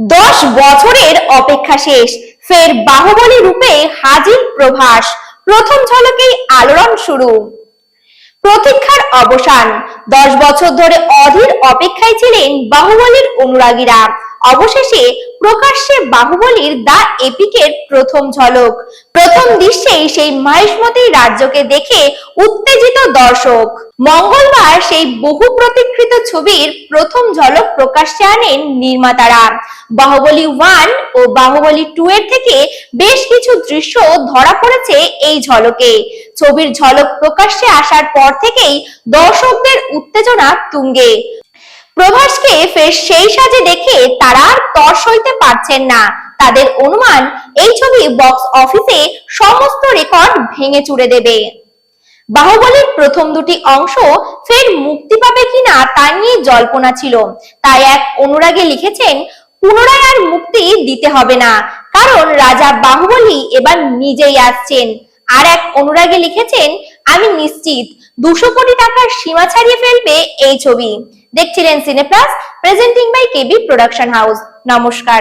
দশ বছরের অপেক্ষা শেষ। ফের বাহুবলী রূপে হাজির প্রভাস। প্রথম ঝলকেই আলোড়ন শুরু। প্রতীক্ষার অবসান। দশ বছর ধরে অধীর অপেক্ষায় ছিলেন বাহুবলীর অনুরাগীরা। অবশেষে প্রকাশ্যে বাহুবলীর দা এপিকের প্রথম ঝলক। প্রথম দৃশ্যেই সেই মহেশমতি রাজ্যকে দেখে উত্তেজিত দর্শক। মঙ্গলবার সেই বহু প্রতীক্ষিত ছবির প্রথম ঝলক প্রকাশ্যে আনেন নির্মাতারা। বাহুবলী ওয়ান ও বাহুবলী টু এর থেকে বেশ কিছু দৃশ্য ধরা পড়েছে এই ঝলকে। ছবির ঝলক প্রকাশ্যে আসার পর থেকেই দর্শকদের উত্তেজনা তুঙ্গে। প্রভাসকে ফের সেই সাজে দেখে তারা আর তর সইতে পারছেন না। তাদের অনুমান, এই ছবি বক্স অফিসে সমস্ত রেকর্ড ভেঙে চুরে দেবে। বাহুবলীর প্রথম দুটি অংশ ফের মুক্তি পাবে কিনা তা নিয়ে জল্পনা ছিল। তাই এক অনুরাগে লিখেছেন, পুনরায় আর মুক্তি দিতে হবে না। কারণ রাজা বাহুবলী এবার নিজেই আসছেন। আর এক অনুরাগে লিখেছেন নিশ্চিত দুশো কোটি টাকার সীমা ছাড়িয়ে ফেলবে এই ছবি। দেখছিলেন Cineplus presenting by KB production house namaskar.